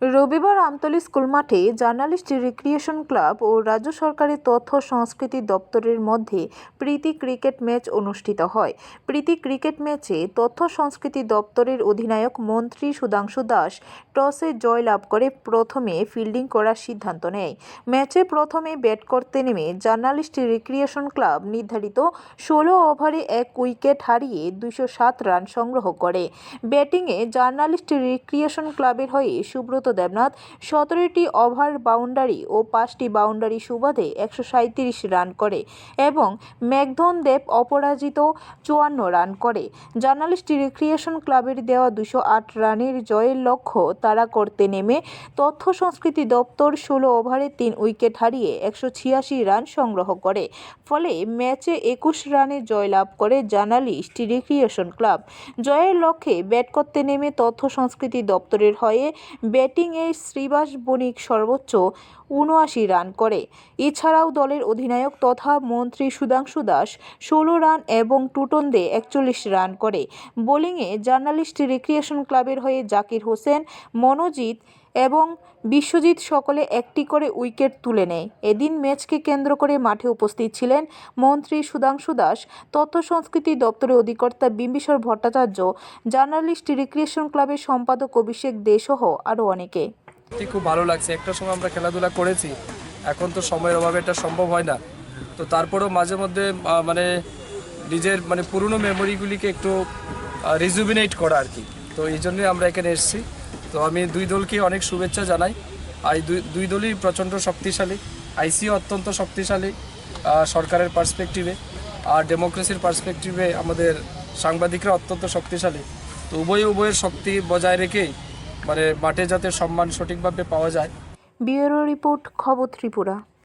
রবিবার আমতলী স্কুল মাঠে journalist recreation club ও রাজ্য সরকারের তথ্য সংস্কৃতি দপ্তরের মধ্যে প্রীতি ক্রিকেট ম্যাচ অনুষ্ঠিত হয়। প্রীতি ক্রিকেট ম্যাচে তথ্য সংস্কৃতি দপ্তরের অধিনায়ক মন্ত্রী সুধাংশু দাস টসে জয় লাভ করে প্রথমে ফিল্ডিং করার সিদ্ধান্ত নেয়। ম্যাচে প্রথমে ব্যাট করতে নেমে জার্নালিস্ট রিক্রিয়েশন ক্লাব নির্ধারিত ষোলো ওভারে এক উইকেট হারিয়ে দুশো সাত রান সংগ্রহ করে। ব্যাটিংয়ে জার্নালিস্ট রিক্রিয়েশন ক্লাবের হয়ে সুব্রত দেবনাথ, সতেরোটি ওভার বাউন্ডারি ও পাঁচটি বাউন্ডারি সুবাদে একশো রান করে এবং মেঘধন দেব অপরাজিত চুয়ান্ন রান করে। জার্নালিস্ট রিক্রিয়েশন ক্লাবের দেওয়া দুশো আট রানের জয়ের লক্ষ্য তারা করতে নেমে তথ্য সংস্কৃতি দপ্তর ষোলো ওভারে তিন উইকেট হারিয়ে একশো ছিয়াশি রান সংগ্রহ করে। ফলে ম্যাচে একুশ রানে জয়লাভ করে জার্নালিস্ট রিক্রিয়েশন ক্লাব। জয়ের লক্ষ্যে ব্যাট করতে নেমে তথ্য সংস্কৃতি দপ্তরের হয়ে ব্যাটিংয়ে শ্রীবাস বণিক সর্বোচ্চ উনআশি রান করে। এছাড়াও দলের অধিনায়ক তথা মন্ত্রী সুধাংশু দাস ষোলো রান এবং টুটন দে একচল্লিশ রান করে। বোলিংয়ে জার্নালিস্ট রিক্রিয়েশন ক্লাবের হয়ে জাকির হোসেন, মনোজিৎ এবং বিশ্বজিৎ সকলে একটি করে উইকেট তুলে নেয়। এদিন ম্যাচকে কেন্দ্র করে মাঠে উপস্থিত ছিলেন মন্ত্রী সুধাংশু দাস, তথ্য সংস্কৃতি দপ্তরের অধিকর্তা বিম্বিসর ভট্টাচার্য, জার্নালিস্ট রিক্রিয়েশন ক্লাবের সম্পাদক অভিষেক দে সহ আরও অনেকে। খুব ভালো লাগছে। একটা সময় আমরা খেলাধুলা করেছি। এখন তো সময়ের অভাবে এটা সম্ভব হয় না। তো তারপরেও মাঝে মধ্যে মানে নিজের মানে পুরনো মেমোরিগুলিকে একটু রিজুবিনেট করা আর কি। তো এই জন্যই আমরা এখানে এসেছি। তো আমি দুই দলকে অনেক শুভেচ্ছা জানাই। আর এই দুই দুই দলই প্রচণ্ড শক্তিশালী। আইসিও অত্যন্ত শক্তিশালী সরকারের পার্সপেক্টিভে। আর ডেমোক্রেসির পার্সপেক্টিভে আমাদের সাংবাদিকরা অত্যন্ত শক্তিশালী। তো উভয় উভয়ের শক্তি বজায় রেখেই মানে মাঠে যাতে সম্মান সঠিকভাবে পাওয়া যায়। ব্যুরো রিপোর্ট, খবর ত্রিপুরা।